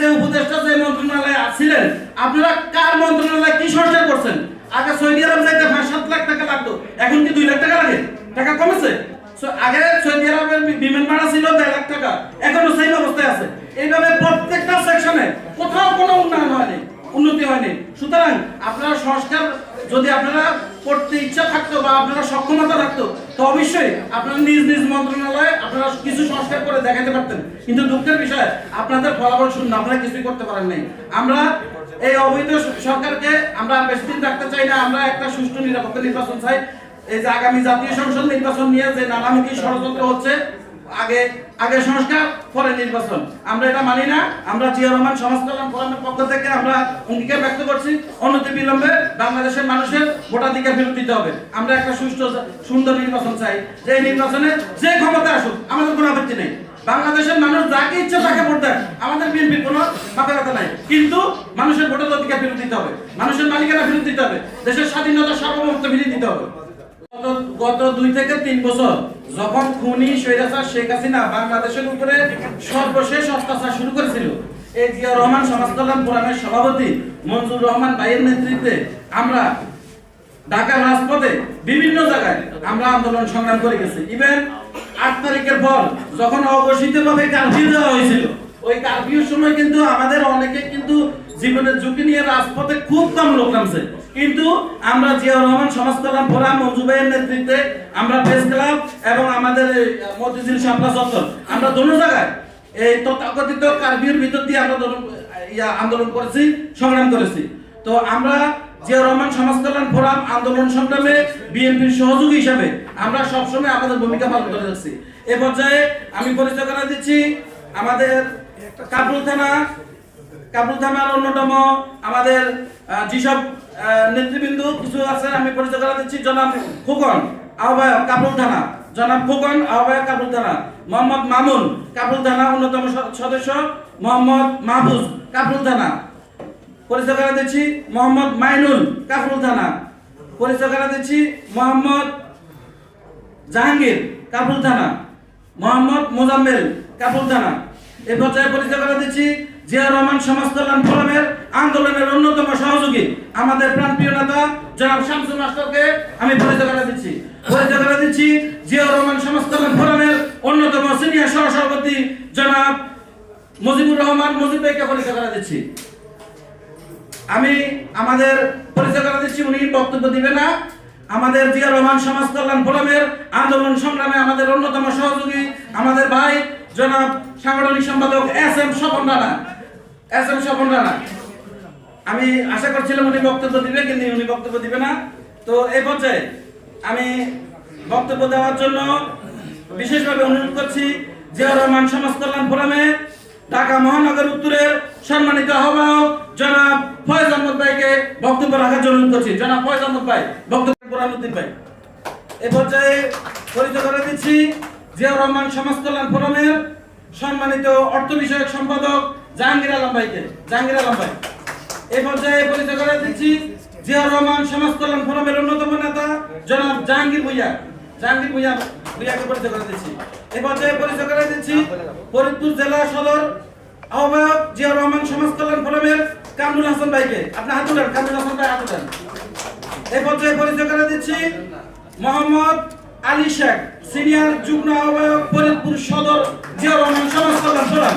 যে উপদেষ্টা যে মন্ত্রণালয়ে ছিলেন আপনারা কার মন্ত্রণালয়ে কি সংস্কার করছেন? আগে সৌদি আরব যাইতে পাঁচ সাত লাখ টাকা লাগতো, এখন কি দুই লাখ টাকা লাগে? টাকা কমেছে? আগে সৌদি আরবের বিমান ভাড়া ছিল দেড় লাখ টাকা, এখনও সেই অবস্থায় আছে। এইভাবে প্রত্যেকটা সেকশনে কোথাও কোনো উন্নয়ন হয়নি, উন্নতি হয়নি। সুতরাং আপনারা সংস্কার, যদি আপনারা করতে ইচ্ছা থাকতো বা আপনারা সক্ষমতা থাকতো, তো অবশ্যই আপনারা নিজ নিজ মন্ত্রণালয়ে আপনারা কিছু সংস্কার করে দেখাতে পারতেন। কিন্তু দুঃখের বিষয়, আপনাদের ফলাফল শূন্য আপনারা কিছুই করতে পারেন নাই। আমরা এই অবৈধ সরকারকে আমরা বেশি দিন রাখতে চাই না, আমরা একটা সুষ্ঠু নিরাপত্তা নির্বাচন চাই। এই যে আগামী জাতীয় সংসদ নির্বাচন নিয়ে যে নানামুখী ষড়যন্ত্র হচ্ছে আগে আগে সংস্কার, পরে নির্বাচন। আমরা এটা মানি না। আমরা জিয়া রহমান সমাজ কল্যাণ ফোরামের পক্ষ থেকে আমরা অঙ্গীকার ব্যক্ত করছি। অনতি বিলম্বে বাংলাদেশের মানুষের ভোটাধিকার ফেরত দিতে হবে। আমরা একটা সুষ্ঠু, সুন্দর নির্বাচন চাই। যে নির্বাচনে যে ক্ষমতা আসুক, আমাদের কোনো আপত্তি নেই। বাংলাদেশের মানুষ যাকে ইচ্ছা তাকে ভোট দেয়। আমাদের বিএনপির কোনো মাথা নাই। কিন্তু মানুষের ভোটের অধিকার ফেরত দিতে হবে। মানুষের মালিকানা ফেরত দিতে হবে। দেশের স্বাধীনতা সার্বভৌমত্ব ফিরিয়ে দিতে হবে। গত- দুই থেকে তিন বছর যখন খুনি, স্বৈরাচার, শেখ হাসিনা বাংলাদেশের উপরে সর্বশেষ অত্যাচার শুরু করেছিল, এই জিয়া রহমান সমাজ ফোরামের সভাপতি মঞ্জুর রহমান ভাইয়ের নেতৃত্বে আমরা ঢাকার রাজপথে বিভিন্ন জায়গায় আমরা আন্দোলন সংগ্রাম করে গেছি। ইভেন আট তারিখের পর যখন অঘোষিত ভাবে কারফিউ দেওয়া হয়েছিল, ওই কারফিউর সময় কিন্তু আমাদের অনেকে কিন্তু জীবনের ঝুঁকি নিয়ে রাজপথে খুব কম লোক নামছে। কিন্তু আমরা জিয়া রহমান, সমাজ কল্যাণ ফোরাম, মঞ্জু ভাইয়ের নেতৃত্বে আমরা প্রেস ক্লাব এবং আমাদের মতিঝিল শাপলা চত্বর। আমরা দোনো জায়গায় এই তথাকথিত কারফিউর ভিতর দিয়ে আমরা ইয়া, আন্দোলন করেছি, সংগ্রাম করেছি। তো আমরা জিয়া রহমান, সমাজ কল্যাণ ফোরাম আন্দোলন সংগ্রামে বিএনপির সহযোগী হিসাবে আমরা সবসময় আমাদের ভূমিকা পালন করে যাচ্ছি। এ পর্যায়ে আমি পরিচয় করে দিচ্ছি আমাদের কাপুল থানা কাপুল থানার অন্যতম আমাদের যেসব নেতৃবৃন্দ কিছু আছেন, আমি পরিচয় করে দিচ্ছি জনাব ফুকন আহ্বায়ক কাপুল থানা। জনাব ফুকন আহ্বায়ক কাপুল থানা। মোহাম্মদ মামুন কাপুল থানা অন্যতম সদস্য। মোহাম্মদ মাহফুজ কাপুল থানা। পরিচয় করে দিচ্ছি মোহাম্মদ মাইনুল কাফরুল থানা। পরিচয় করে দিচ্ছি মোহাম্মদ জাহাঙ্গীর কাপুল থানা। মোহাম্মদ মোজাম্মেল কাপুল থানা। এ পর্যায়ে পরিচয় করে দিচ্ছি জিয়া রহমান সমাজ কল্যাণ ফোরামের আন্দোলনের অন্যতম সহযোগী আমাদের প্রাণপ্রিয় নেতা জনাব শামসুল মাস্টারকে আমি পরিচয় করে দিচ্ছি। পরিচয় করে দিচ্ছি জিয়া রহমান সমাজ কল্যাণ ফোরামের অন্যতম সিনিয়র সহসভাপতি জনাব মুজিবুর রহমান। মুজিব ভাইকে পরিচয় করে দিচ্ছি। আমি আমাদের পরিচয় করে দিচ্ছি, উনি বক্তব্য দিবে না। আমাদের জিয়া রহমান সমাজ কল্যাণ ফোরামের আন্দোলন সংগ্রামে আমাদের অন্যতম সহযোগী আমাদের ভাই জনাব সাংগঠনিক সম্পাদক S M Swapan Rana. S M Swapan Rana. আমি আশা করছিলাম উনি বক্তব্য দিবে, কিন্তু উনি বক্তব্য দিবে না। তো এই পর্যায়ে আমি বক্তব্য দেওয়ার জন্য বিশেষভাবে অনুরোধ করছি জিয়া রহমান সমাজ কল্যাণ ফোরামে ঢাকা মহানগর উত্তরের সম্মানিত আহ্বায়ক জনাব ফয়েজ আহমদ ভাইকে বক্তব্য রাখার জন্য অনুরোধ করছি। জনাব ফয়েজ আহমদ ভাই, বক্তব্য কোরআনুদ্দিন ভাই। এ পর্যায়ে পরিচয় করে দিচ্ছি জিয়া রহমান সমাজ কল্যাণ ফোরামের সম্মানিত অর্থ বিষয়ক সম্পাদক জাহাঙ্গীর আলম ভাইকে, জাহাঙ্গীর আলম ভাই। এই পর্যায়ে পরিচয় করে দিচ্ছি জিয়া রহমান সমাজ কল্যাণ ফোরামের অন্যতম নেতা, জনাব জাহাঙ্গীর ভুইয়া। জাহাঙ্গীর ভুইয়া, ভুইয়াকে পরিচয় করে দিচ্ছি। এই পর্যায়ে পরিচয় করে দিচ্ছি ফরিদপুর জেলা সদর আহ্বায়ক জিয়া রহমান সমাজ কল্যাণ ফোরামের কামরুল হাসান ভাইকে। আপনি হাত তুলেন কামরুল হাসান ভাই হাত তুলেন এই পর্যায়ে পরিচয় করে দিচ্ছি মোহাম্মদ আলী শেখ, সিনিয়র যুগ্ম আহ্বায়ক ফরিদপুর সদর জিয়া রহমান সমাজ কল্যাণ ফোরাম।